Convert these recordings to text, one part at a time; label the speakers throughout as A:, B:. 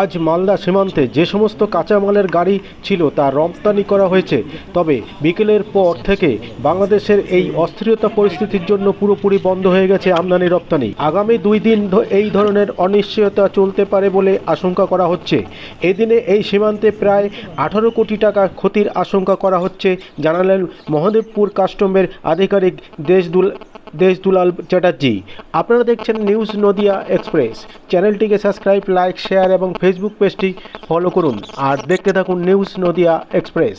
A: আজ মালদা সীমান্তে যে সমস্ত কাঁচামালের গাড়ি ছিল তা রপ্তানি করা হয়েছে। তবে বিকেলের পর থেকে বাংলাদেশের এই অস্থিরতা পরিস্থিতির জন্য পুরোপুরি বন্ধ হয়ে গেছে আমদানি রপ্তানি। আগামী দুই দিন এই ধরনের অনিশ্চয়তা চলতে পারে বলে আশঙ্কা করা হচ্ছে। এদিনে এই সীমান্তে প্রায় আঠারো কোটি টাকা ক্ষতির আশঙ্কা করা হচ্ছে, জানালেন মহাদেবপুর কাস্টমের আধিকারিক দেশদুল দেশ দুলাল চ্যাটার্জি। আপনারা দেখছেন নিউজ নদিয়া এক্সপ্রেস। চ্যানেলটিকে সাবস্ক্রাইব, লাইক, শেয়ার এবং ফেসবুক পেজটি ফলো করুন। আর দেখতে থাকুন নিউজ নদিয়া এক্সপ্রেস।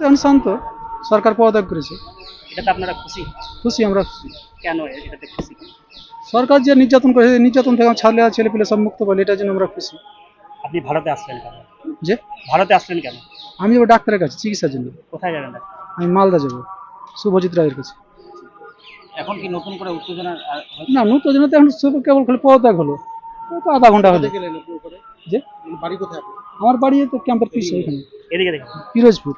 B: এখন শান্ত। সরকার পদত্যাগ করেছে।
C: এটাতে আপনারা খুশি?
B: খুশি আমরা খুশি।
C: কেন এটাতে খুশি?
B: সরকার যে নির্যাতন করেছে নির্যাতন থেকে ছাড়লে ছেলে পেলে সব মুক্ত এটার জন্য আমরা খুশি।
C: আপনি ভারতে আসলেন কেন?
B: যে?
C: ভারতে আসলেন কেন?
B: আমি যাব ডাক্তারের কাছে চিকিৎসার জন্য।
C: কোথায় যাবেন
B: আমি মালদা যাব শুভজিৎ রায়ের কাছে।
C: এখন কি নতুন করে উত্তেজনা
B: না নতুন জন্য তো এখন সব কেবল খালি পদত্যাগ হলো। তো আধা ঘণ্টা হলো। যে?
C: বাড়ি কোথায়
B: আমার বাড়ি তো ক্যাম্পের পিছিয়ে এখানে
C: এদিকে দেখুন।
B: পিরোজপুর।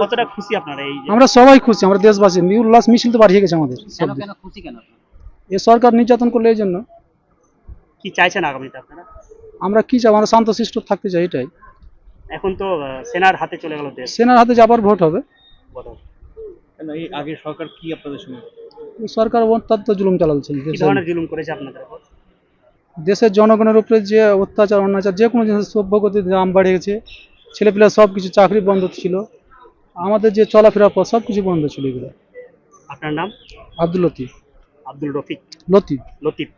C: কতটা খুশি আপনারা এই
B: আমরা সবাই খুশি আমরা দেশবাসী। উল্লাস মিছিল তো বাড়িয়ে গেছে আমাদের
C: কেন খুশি কেন?
B: এ সরকার নির্যাতন করলে এই জন্য।
C: কি চাইছেন আগামীতে আপনারা?
B: আমরা কি চাই? আমরা শান্তশিষ্ট থাকতে চাই এটাই।
C: এখন তো সেনার হাতে চলে গেল দেশ।
B: সেনার হাতে যাবার ভোট হবে।
D: এই আগে সরকার কি আপনাদের সঙ্গে?
B: সরকার অত্যন্ত জুলুম চালাচ্ছে।
C: কি
B: দেশের-
C: ধরনের জুলুম করেছে আপনাদের উপর?
B: দেশের জনগণের উপরে যে অত্যাচার অনাচার যে কোনো জিনিসের সভ্যগতির দাম বেড়ে গেছে ছেলেপিলা সব কিছু চাকরি বন্ধ ছিল। আমাদের যে চলাফেরা পথ সব কিছু বন্ধ ছিল এগুলো।
C: আপনার নাম?
B: আব্দুল লতিফ।
C: আব্দুল রফিক।
B: লতিফ।
C: লতিফ।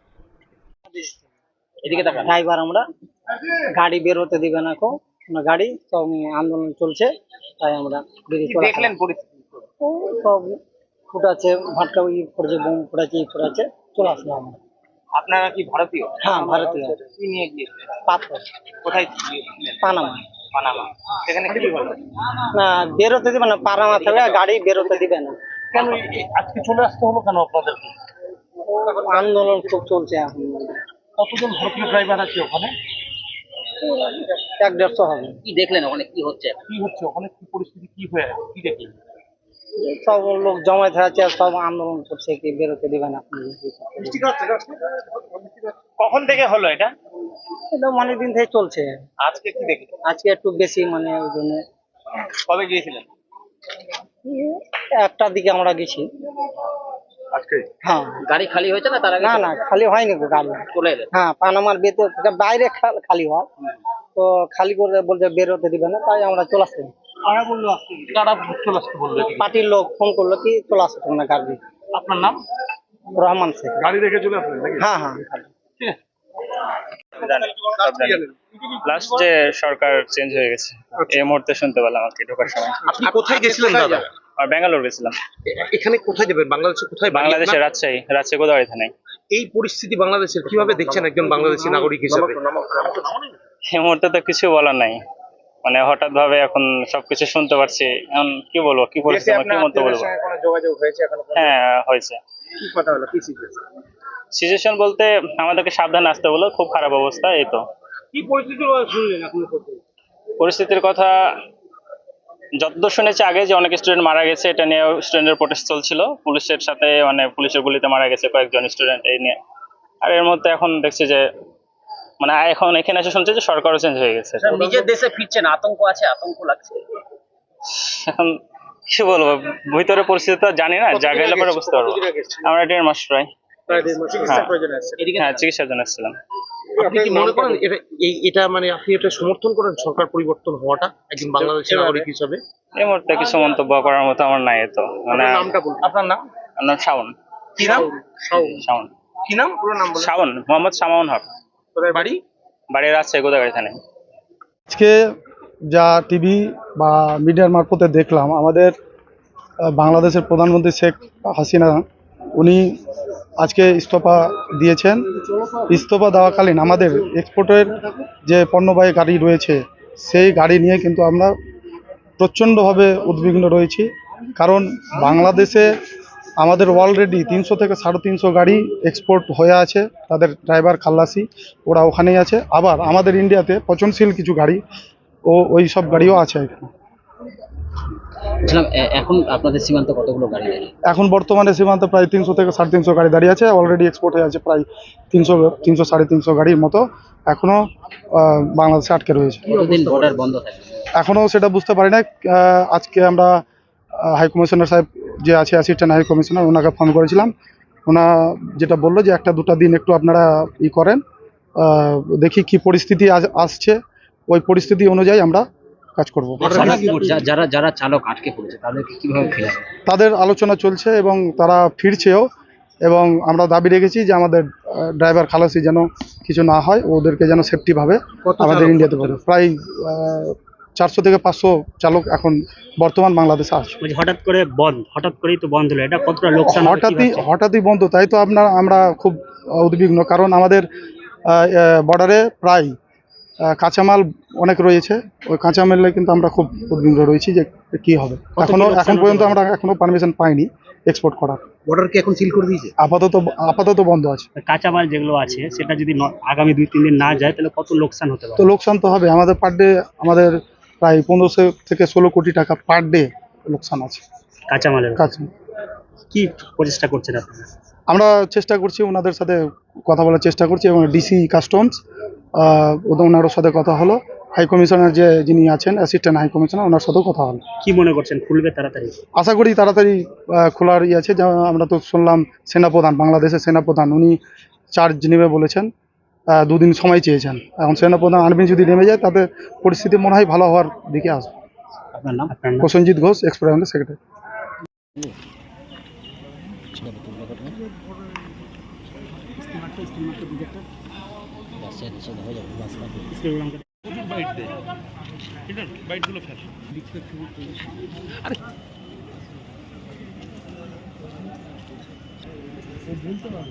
C: এদিকে তাকান
E: ড্রাইভার আমরা। গাড়ি বের হতে দিবে না কো না গাড়ি সব আন্দোলন চলছে তাই আমরা
C: দেখলেন পরিস্থিতি?
E: ও সব ফুটাচ্ছে ভাটকা ই পড়েছে বোম ফুটাচ্ছে ই ফুটাচ্ছে চলে আসলাম আমরা।
C: আপনারা কি ভারতীয়?
E: হ্যাঁ ভারতীয়।
C: কি নিয়ে গিয়েছিলেন?
E: পাথর।
C: কোথায়
E: পানামা।
C: পানামা সেখানে কি হলো
E: না বেরোতে দিবে না পানামা থেকে গাড়ি বেরোতে দিবে না।
C: কেন আজকে চলে আসতে হলো কেন আপনাদেরকে?
E: আন্দোলন খুব চলছে এখন।
C: কতজন ভারতীয় ড্রাইভার আছে ওখানে?
E: এক দেড়শো হবে।
C: কি দেখলেন ওখানে? কি হচ্ছে? কি হচ্ছে? ওখানে কি পরিস্থিতি কি হয়ে কি দেখলেন?
E: সব লোক জমায়েত হয়ে আছে সব আন্দোলন করছে কি বেরোতে দিবে না।
C: কখন থেকে হলো এটা?
E: অনেক দিন থেকে চলছে।
C: আজকে কি
E: আজকে একটু বেশি মানে ওই জন্য।
C: কবে গিয়েছিলেন?
E: একটার দিকে আমরা গেছি।
C: আজকে?
E: হ্যাঁ।
C: গাড়ি খালি হয়েছে না তার আগে?
E: না না খালি হয়নি গো গাড়ি।
C: চলে এলেন?
E: হ্যাঁ পানামার বাইরে খালি হয়। তো খালি করে বলছে বেরোতে দিবে না তাই আমরা চলে আসছি
C: কারা বলল আসতে কারা চলে আসতে বলল
E: পার্টির লোক ফোন করল কি চলে আসতে না গাড়ি।
C: আপনার নাম?
E: রহমান শেখ।
D: গাড়ি রেখে চলে আসলেন নাকি?
E: হ্যাঁ।
F: লাস্ট যে সরকার চেঞ্জ হয়ে গেছে এই মুহূর্তে শুনতে পেলাম আর কি ঢোকার সময়।
D: আপনি কোথায় গেছিলেন দাদা?
F: আর ব্যাঙ্গালোর গেছিলাম।
D: এখানে কোথায় যাবেন? বাংলাদেশে কোথায় আপনার?
F: রাজশাহী রাজশাহী থানায়।
D: এই পরিস্থিতি বাংলাদেশের কীভাবে দেখছেন একজন বাংলাদেশী নাগরিক হিসেবে?
F: এই মুহূর্তে তো কিছু বলার নাই। মানে হঠাৎ ভাবে এখন সবকিছু শুনতে পারছি। এখন কি বলব কি পরিস্থিতি কি মন্তব্য বলব?
D: যোগাযোগ
F: হ্যাঁ হয়েছে।
D: কি কথা হলো? কি সিচুয়েশন
F: সিচুয়েশন বলতে আমাদেরকে সাবধানে আসতে বলো খুব খারাপ অবস্থা এই তো।
D: কি পরিস্থিতি শুনলেন এখন
F: পরিস্থিতির কথা যতদূর শুনেছি আগে যে অনেক স্টুডেন্ট মারা গেছে এটা নিয়ে স্টুডেন্টের প্রোটেস্ট চলছিল। পুলিশের সাথে মানে পুলিশের গুলিতে মারা গেছে কয়েকজন স্টুডেন্ট এই নিয়ে। আর এর মধ্যে এখন দেখছি যে মানে এখন এখানে এসে শুনছে যে সরকারও চেঞ্জ হয়ে গেছে।
G: নিজের দেশে ফিরছেন আতঙ্ক আছে আতঙ্ক লাগছে।
F: এখন কি বলব ভিতরে পরিস্থিতি তো জানি না পরে বুঝতে পারব আমরা দেড় মাস প্রায়। হ্যাঁ।
D: প্রয়োজন আছে।
F: হ্যাঁ চিকিৎসার জন্য এসেছিলাম
D: আপনি কি মনে করেন এটা এই এটা মানে আপনি এটা সমর্থন করেন সরকার পরিবর্তন হওয়াটা? একজন বাংলাদেশের নাগরিক হিসাবে?
F: এই মুহূর্তে কিছু মন্তব্য করার মতো আমার নাই তো মানে
D: নামটা বলুন। আপনার নাম?
F: আমার নাম শাওন।
D: কি নাম? শাওন
F: শাওন।
D: কি নাম? পুরো নাম বলুন।
F: শাওন মোহাম্মদ শামাউন হক।
D: কোথায় বাড়ি?
F: গোদাগাড়ি থানায়
H: আজকে যা টিভি বা মিডিয়ার মারফতে দেখলাম আমাদের বাংলাদেশের প্রধানমন্ত্রী শেখ হাসিনা উনি আজকে ইস্তফা দিয়েছেন। ইস্তফা দেওয়াকালীন আমাদের এক্সপোর্টের যে পণ্যবাহী গাড়ি রয়েছে, সেই গাড়ি নিয়ে কিন্তু আমরা প্রচণ্ডভাবে উদ্বিগ্ন রয়েছি। কারণ বাংলাদেশে আমাদের অলরেডি তিনশো থেকে সাড়ে তিনশো গাড়ি এক্সপোর্ট হয়ে আছে, তাদের ড্রাইভার খাল্লাসি ওরা ওখানেই আছে। আবার আমাদের ইন্ডিয়াতে পচনশীল কিছু গাড়ি ও ওই সব গাড়িও আছে এখানে।
G: বলছিলাম এখন আপনাদের সীমান্ত কতগুলো গাড়ি আছে?
H: এখন বর্তমানে সীমান্তে প্রায় তিনশো থেকে সাড়ে তিনশো গাড়ি দাঁড়িয়ে আছে। অলরেডি এক্সপোর্ট হয়ে আছে প্রায় তিনশো তিনশো সাড়ে তিনশো গাড়ির মতো এখনও বাংলাদেশে আটকে রয়েছে।
G: কতদিন বর্ডার বন্ধ
H: এখনও সেটা বুঝতে পারি না আজকে আমরা হাই কমিশনার সাহেব যে আছে অ্যাসিস্ট্যান্ট হাই কমিশনার ওনাকে ফোন করেছিলাম। ওনা যেটা বলল যে একটা দুটা দিন একটু আপনারা ই করেন দেখি কি পরিস্থিতি আজ- আসছে। ওই পরিস্থিতি অনুযায়ী আমরা কাজ করব।
G: যারা যারা চালক আটকে পড়েছে তাদেরকে কীভাবে
H: তাদের আলোচনা চলছে এবং তারা ফিরছেও এবং আমরা দাবি রেখেছি যে আমাদের ড্রাইভার খালাসি যেন কিছু না হয় ওদেরকে যেন সেফটিভাবে আমাদের ইন্ডিয়াতে পারে প্রায় চারশো থেকে পাঁচশো চালক এখন বর্তমান বাংলাদেশে
C: বলছি হঠাৎ করে বন্ধ হঠাৎ করেই তো বন্ধ হলো এটা কতটা লোকসান
H: হঠাৎই হঠাৎই বন্ধ তাই তো আপনার আমরা খুব উদ্বিগ্ন কারণ আমাদের বর্ডারে প্রায় কাঁচামাল অনেক রয়েছে। ওই কাঁচামালে কিন্তু আমরা খুব উদ্বিগ্ন রয়েছি যে কি হবে।
C: এখনও
H: এখন পর্যন্ত আমরা এখনও পারমিশন পাইনি এক্সপোর্ট করার।
D: বর্ডার কি এখন সিল করে দিয়েছে?
H: আপাতত আপাতত বন্ধ আছে।
C: কাঁচামাল যেগুলো আছে সেটা যদি আগামী দুই তিন দিন না যায় তাহলে কত লোকসান হতে
H: তো লোকসান তো হবে। আমাদের পার ডে আমাদের প্রায় পনেরোশো থেকে ষোলো কোটি টাকা পার ডে লোকসান আছে।
C: কাঁচামালের
H: কাজ
C: কি প্রচেষ্টা করছেন আপনারা?
H: আমরা চেষ্টা করছি ওনাদের সাথে কথা বলার চেষ্টা করছি এবং ডিসি কাস্টমস ওনার সাথে কথা হলো হাই কমিশনার যে যিনি আছেন অ্যাসিস্ট্যান্ট হাই কমিশনার ওনার সাথেও কথা হলো
C: কি মনে করছেন খুলবে তাড়াতাড়ি
H: আশা করি তাড়াতাড়ি খোলার ইয়ে আছে আমরা তো শুনলাম সেনাপ্রধান বাংলাদেশের সেনাপ্রধান উনি চার্জ নেবে বলেছেন দুদিন সময় চেয়েছেন এখন সেনাপ্রধান আর্মি যদি নেমে যায় তাদের পরিস্থিতি মনে হয় ভালো হওয়ার দিকে আসবে
G: আপনার
H: প্রসঞ্জিৎ ঘোষ এক্সপ্রেস সেক্রেটারি
C: স্টিমারটা স্টিমারটা আচ্ছা আচ্ছা দেখা যাবে বাস বাইট দেয় এটা বাইটগুলো ফেলে আরে। বলতে পারব